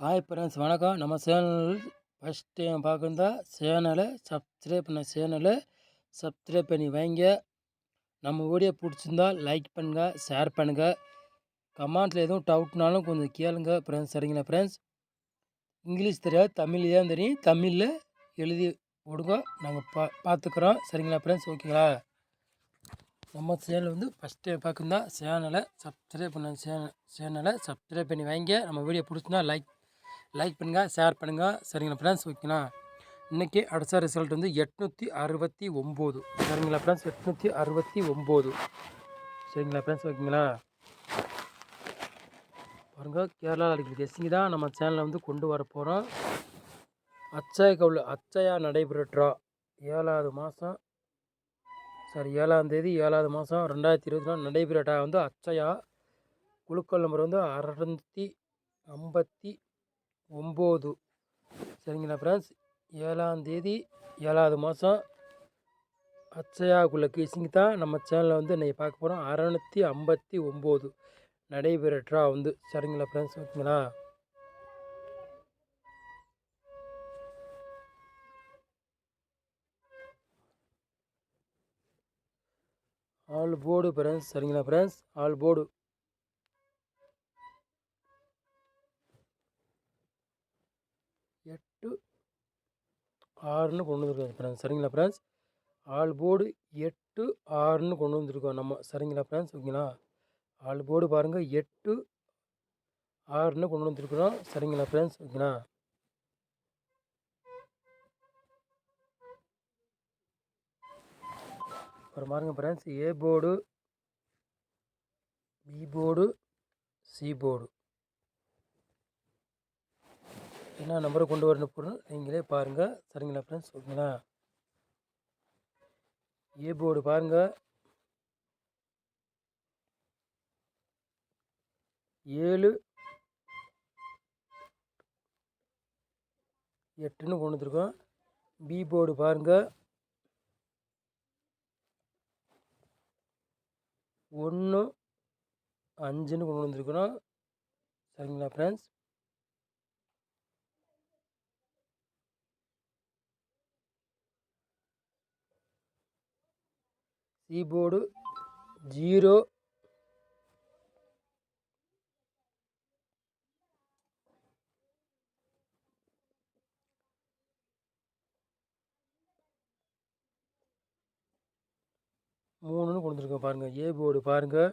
Hi friends வணக்கம். நம்ம channel first time பார்க்குறதா சேனலை சப்ஸ்கிரைப் பண்ண சேனலை சப்ஸ்கிரைப் பண்ணி வைங்க. நம்ம வீடியோ பிடிச்சிருந்தா லைக் பண்ணுங்கள் ஷேர் பண்ணுங்கள் கமெண்ட்ஸில் எதுவும் டவுட்னாலும் கொஞ்சம் கேளுங்க ஃப்ரெண்ட்ஸ் சரிங்களா ஃப்ரெண்ட்ஸ் இங்கிலீஷ் தெரியாது தமிழ் தான் தெரியும். தமிழில் எழுதி போடுங்க நாங்கள் பா பார்த்துக்குறோம் சரிங்களா ஃப்ரெண்ட்ஸ் ஓகேங்களா நம்ம சேனல் வந்து ஃபஸ்ட் டைம் பார்க்குறதா சேனலை சப்ஸ்கிரைப் பண்ண சேனல் சேனலை சப்ஸ்கிரைப் பண்ணி வைங்க. நம்ம வீடியோ பிடிச்சிருந்தா லைக் லைக் பண்ணுங்கள் ஷேர் பண்ணுங்கள் சரிங்களா ஃப்ரெண்ட்ஸ் ஓகேங்களா? இன்றைக்கி அடுத்த ரிசல்ட் வந்து எட்நூற்றி அறுபத்தி ஒம்பது. சரிங்களா ஃப்ரெண்ட்ஸ் எட்நூற்றி அறுபத்தி ஒம்பது. சரிங்களா ஃப்ரெண்ட்ஸ் ஓகேங்களா? பாருங்கள் கேரளாவில் அடிக்கிற கெஸ்ஸிங் தான் நம்ம சேனலில் வந்து கொண்டு வர போகிறோம் அச்சய கவுல் அச்சயா நடைபெற ட்ரா ஏழாவது மாதம் சாரி ஏழாம் தேதி ஏழாவது மாதம் ரெண்டாயிரத்தி இருபத்தி நாலு நடைபெற ட்ரா வந்து அச்சயா. குழுக்கள் நம்பர் வந்து அறநூற்றி ஐம்பத்தி ஒம்பது. சரிங்களா ஃப்ரெண்ட்ஸ் ஏழாந்தேதி ஏழாவது மாதம் அச்சயாக்குள்ள குலகேசிங்க தான் நம்ம சேனலில் வந்து இன்றைக்கி பார்க்க போகிறோம் அறநூற்றி ஐம்பத்தி ஒம்பது நடைபெற ட்ரா வந்து. சரிங்களா ஃப்ரெண்ட்ஸ் ஓகேங்களா? ஆல் போர்டு ஃப்ரெண்ட்ஸ் சரிங்களா ஃப்ரெண்ட்ஸ் ஆல் போர்டு எட்டு ஆறுன்னு கொண்டு வந்துருக்கோம் ஃப்ரெண்ட்ஸ் சரிங்களா ஃப்ரெண்ட்ஸ் ஆல் போர்டு எட்டு ஆறுன்னு கொண்டு வந்திருக்கோம் நம்ம. சரிங்களா ஃப்ரெண்ட்ஸ் ஓகேங்களா? ஆல் போர்டு பாருங்கள் எட்டு ஆறுன்னு கொண்டு வந்துருக்குறோம். சரிங்களா ஃப்ரெண்ட்ஸ் ஓகேங்களா? அப்புறம் பாருங்கள் friends A board B board C board என்ன நம்பரை கொண்டு வரணும் போகிறோம் நீங்களே பாருங்கள் சரிங்களா ஃப்ரெண்ட்ஸ் ஓகேங்களா? ஏ போர்டு பாருங்கள் ஏழு எட்டுன்னு கொண்டு வந்துருக்கோம். பி போர்டு பாருங்கள் ஒன்று அஞ்சுன்னு கொண்டு வந்துருக்குறோம் சரிங்களா ஃப்ரெண்ட்ஸ் சீபோர்டு ஜீரோ. மூணுன்னு கொண்டு வந்துருக்கோம் பாருங்கள் ஏ போர்டு பாருங்கள்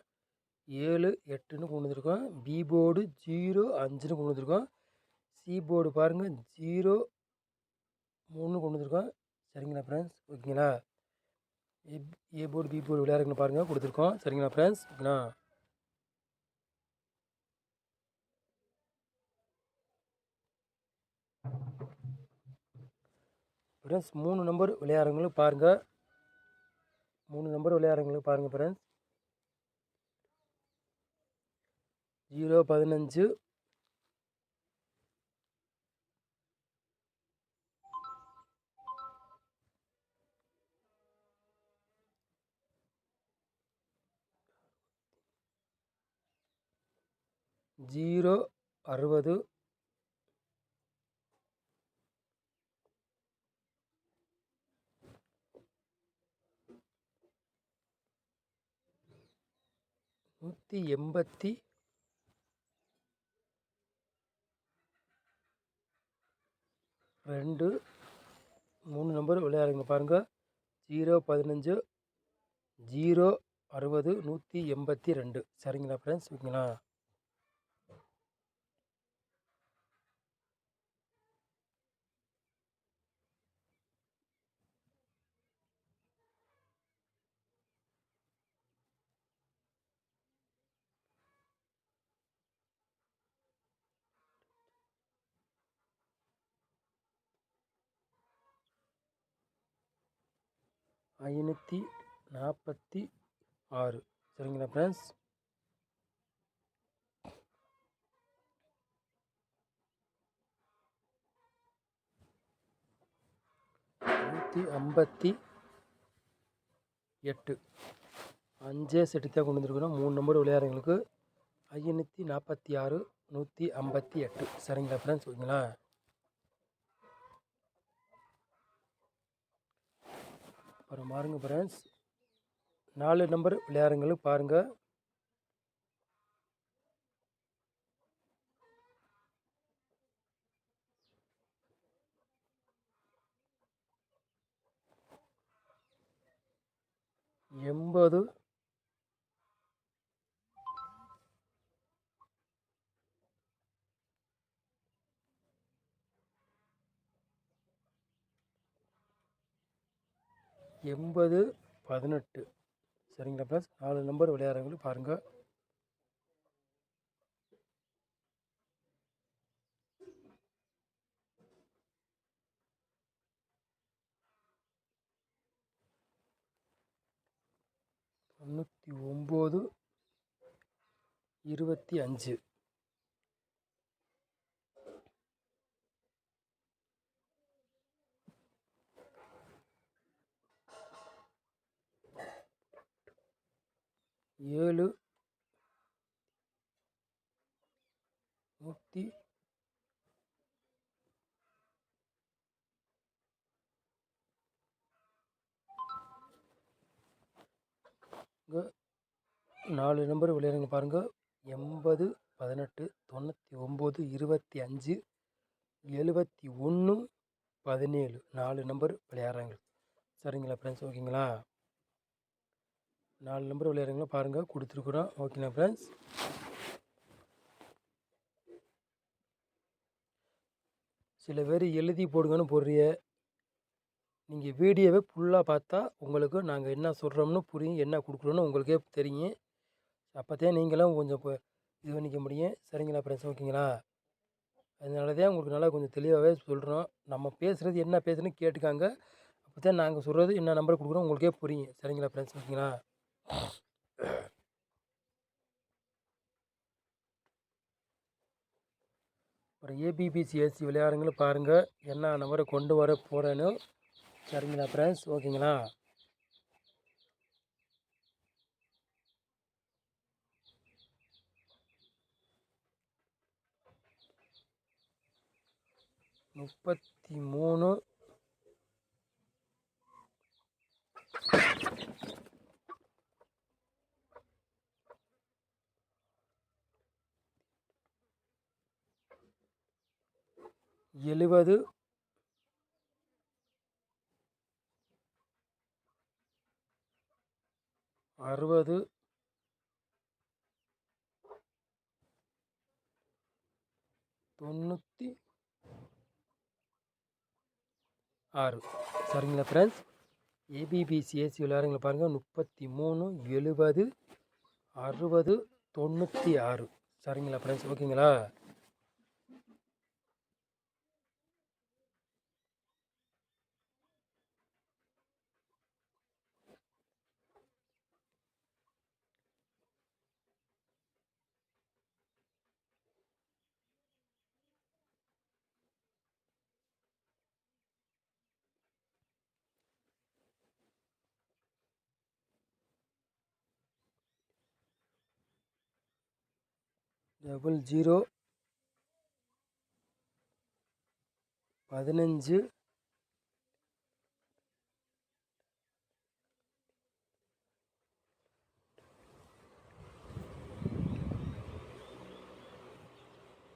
ஏழு எட்டுன்னு கொண்டு வந்திருக்கோம். பி போர்டு ஜீரோ அஞ்சுன்னு கொண்டு வந்திருக்கோம். சி போர்டு பாருங்கள் ஜீரோ மூணு கொண்டு வந்துருக்கோம். சரிங்களா ஃப்ரெண்ட்ஸ் ஓகேங்களா? A A board B board விளையாடுங்கன்னு பாருங்கள் கொடுத்துருக்கோம். சரிங்களா ஃப்ரெண்ட்ஸ் ஓகேங்களா? ஃப்ரெண்ட்ஸ் மூணு நம்பர் விளையாடுறவங்களும் பாருங்கள் மூணு நம்பர் விளையாடுறவங்களுக்கு பாருங்கள் ஃப்ரெண்ட்ஸ் ஜீரோ பதினஞ்சு ஜீரோ அறுபது. நூற்றி எண்பத்தி. ரெண்டு. மூணு நம்பர் விளையாடுங்க பாருங்கள் ஜீரோ பதினஞ்சு. ஜீரோ அறுபது. நூற்றி எண்பத்தி ரெண்டு. சரிங்களா ஃப்ரெண்ட்ஸ் ஓகேங்களா? ஐநூற்றி நாற்பத்தி ஆறு. சரிங்களா ஃப்ரெண்ட்ஸ் நூற்றி ஐம்பத்தி எட்டு. அஞ்சே செட்டு தான் கொண்டு வந்துருக்குறோம். மூணு நம்பர் விளையாடுறவங்களுக்கு ஐநூற்றி நாற்பத்தி ஆறு நூற்றி ஐம்பத்தி எட்டு. சரிங்களா ஃப்ரெண்ட்ஸ் ஓகேங்களா? அப்புறம் பாருங்கள் ஃப்ரெண்ட்ஸ் நாலு நம்பர் விளையாடுங்களுக்கு பாருங்கள் எண்பது எண்பது பதினெட்டு. சரிங்களா ப்ளஸ் நாலு நம்பர் விளையாடுறவங்களுக்கு பாருங்கள் தொண்ணூற்றி ஒம்பது இருபத்தி அஞ்சு. ஏழு. நூற்றி இங்கே நாலு நம்பர் விளையாடுங்க பாருங்கள் எண்பது பதினெட்டு தொண்ணூற்றி ஒம்பது இருபத்தி அஞ்சு எழுபத்தி ஒன்று பதினேழு. நாலு நம்பர் விளையாடுறாங்க. சரிங்களா ஃப்ரெண்ட்ஸ் ஓகேங்களா நாலு நம்பர் விளையாடுறவங்கள பாருங்கள் கொடுத்துருக்குறோம். ஓகேண்ணா ஃப்ரெண்ட்ஸ் சில பேர் எழுதி போடுங்கன்னு போடுறிய நீங்கள் வீடியோவே ஃபுல்லாக பார்த்தா உங்களுக்கு நாங்கள் என்ன சொல்கிறோம்னு புரியும் என்ன கொடுக்குறோன்னு உங்களுக்கே தெரியும். அப்போ தான் நீங்களும் கொஞ்சம் இப்போ இது பண்ணிக்க முடியும். சரிங்களா ஃப்ரெண்ட்ஸ் ஓகேங்களா அதனால தான் உங்களுக்கு நல்லா கொஞ்சம் தெளிவாகவே சொல்கிறோம் நம்ம பேசுகிறது என்ன பேசுகிறேன்னு கேட்டுக்காங்க. அப்போ தான் நாங்கள் சொல்கிறது என்ன நம்பர் கொடுக்குறோம் உங்களுக்கே புரியும். சரிங்களா ஃப்ரெண்ட்ஸ் ஓகேங்களா அப்புறம் ஏபிபிசிஎஸ்சி விளையாடுங்களும் பாருங்கள். என்ன நம்பரை கொண்டு வர போகிறேன்னு சரிங்களா ஃப்ரெண்ட்ஸ் ஓகேங்களா? முப்பத்தி மூணு. எழுபது அறுபது தொண்ணூற்றி ஆறு. சரிங்களா ஃப்ரெண்ட்ஸ் ஏபிபிசிஎஸ்சி விளையாடுங்களை பாருங்கள் முப்பத்தி மூணு எழுபது அறுபது தொண்ணூற்றி ஆறு. சரிங்களா ஃப்ரெண்ட்ஸ் ஓகேங்களா டபுள் ஜீரோ பதினஞ்சு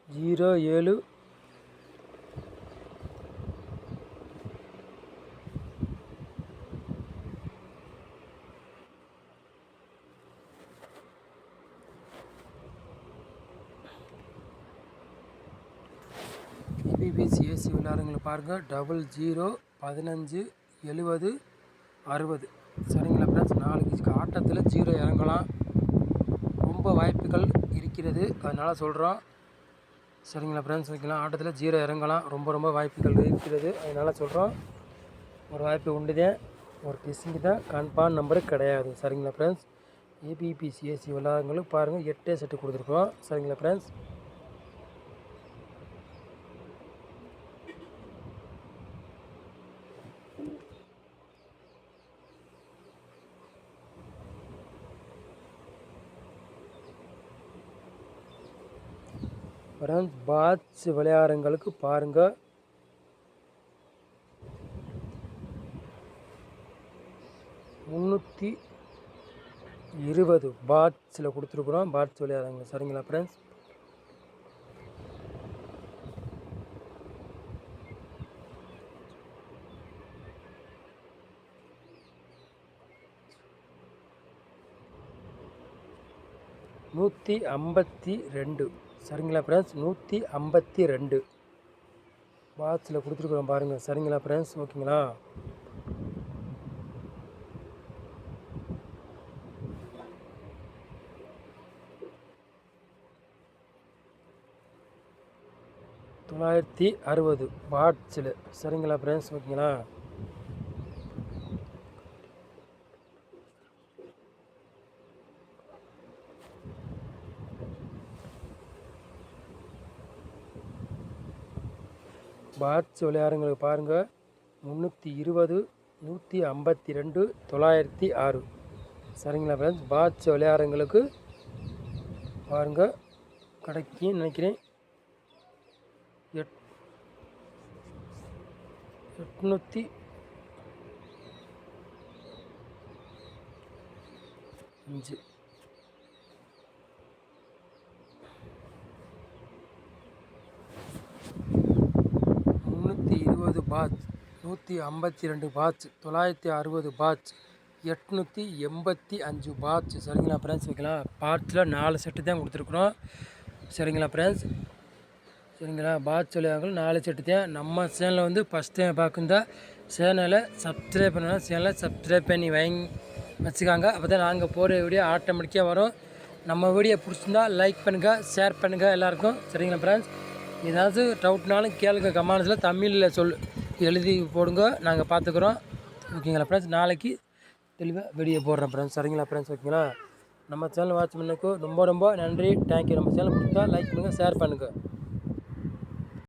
ஜீரோ ஏழு பிபிசிஎஸ்சி விளையாடுங்களை பாருங்கள் டபுள் ஜீரோ பதினஞ்சு எழுபது அறுபது. சரிங்களா ஃப்ரெண்ட்ஸ் நாளைக்கு ஆட்டத்தில் ஜீரோ இறங்கலாம். ரொம்ப வாய்ப்புகள் இருக்கிறது. அதனால் சொல்கிறோம் சரிங்களா ஃப்ரெண்ட்ஸ் வைக்கலாம் ஆட்டத்தில் ஜீரோ இறங்கலாம். ரொம்ப ரொம்ப வாய்ப்புகள் இருக்கிறது. அதனால் சொல்கிறோம் ஒரு வாய்ப்பு உண்டுதே. ஒரு பிசிங்கு தான் கன்ஃபார்ம் நம்பரு கிடையாது. சரிங்களா ஃப்ரெண்ட்ஸ் ஏபிபிசிஎஸ்சி விளையாடுங்களுக்கு பாருங்கள் எட்டே செட்டு கொடுத்துருக்கோம். சரிங்களா ஃப்ரெண்ட்ஸ் ஃப்ரெண்ட்ஸ் பாட்ஸ் விளையாடுறங்களுக்கு பாருங்கள் முந்நூற்றி இருபது பாட்ஸில் கொடுத்துருக்குறோம். பாட்ஸ் விளையாடுறாங்க. சரிங்களா ஃப்ரெண்ட்ஸ் நூற்றி ஐம்பத்தி ரெண்டு. சரிங்களா ஃப்ரெண்ட்ஸ் நூற்றி ஐம்பத்தி ரெண்டு. வாட்ஸில் கொடுத்துருக்குறோம் பாருங்கள் சரிங்களா ஃப்ரெண்ட்ஸ் ஓகேங்களா தொள்ளாயிரத்தி அறுபது வாட்ஸில் சரிங்களா ஃப்ரெண்ட்ஸ் ஓகேங்களா பாட்ஸ் விளையாடுங்களுக்கு பாருங்கள் முந்நூற்றி இருபது நூற்றி ஐம்பத்தி ரெண்டு தொள்ளாயிரத்தி ஆறு. சரிங்களா ஃப்ரெண்ட்ஸ் பாட்ஸ் விளையாடுறங்களுக்கு பாருங்கள் கிடைக்குன்னு நினைக்கிறேன். எட் எட்நூற்றி அஞ்சு. எழுபது இருபது நூற்றி ஐம்பத்தி ரெண்டு பாட்ச் தொள்ளாயிரத்தி அறுபது பாட்ச் எட்நூற்றி எண்பத்தி அஞ்சு பாட்ச். சரிங்களா ஃப்ரெண்ட்ஸ் வைக்கலாம் பாட்ஸில் நாலு செட்டு தான் கொடுத்துருக்குறோம். சரிங்களா ஃப்ரெண்ட்ஸ் சரிங்களா? பாட்ச் விளையாடுகள் நாலு செட்டு தான். நம்ம சேனலை வந்து ஃபஸ்ட் டைம் பார்க்குந்தா சேனலை சப்ஸ்கிரைப் பண்ணணும் சேனலை சப்ஸ்கிரைப் பண்ணி வாங்கி வச்சுக்காங்க. அப்போ தான் நாங்கள் போகிற வீடியோ ஆட்டோமேட்டிக்காக வரும். நம்ம வீடியோ பிடிச்சிருந்தா லைக் பண்ணுங்கள் ஷேர் பண்ணுங்கள் எல்லாருக்கும். சரிங்களா ஃப்ரெண்ட்ஸ் ஏதாவது டவுட்னாலும் கேளுங்க. கமெண்ட்ஸில் தமிழில் சொல் எழுதி போடுங்க. நாங்கள் பார்த்துக்குறோம் ஓகேங்களா ஃப்ரெண்ட்ஸ் நாளைக்கு தெளிவாக வெளியே போடுறேன் ஃப்ரெண்ட்ஸ் சரிங்களா ஃப்ரெண்ட்ஸ் ஓகேங்களா? நம்ம சேனல் வாட்ச் ரொம்ப ரொம்ப நன்றி. தேங்க்யூ நம்ம சேனல் பிடிச்சா லைக் பண்ணுங்கள் ஷேர் பண்ணுங்கள்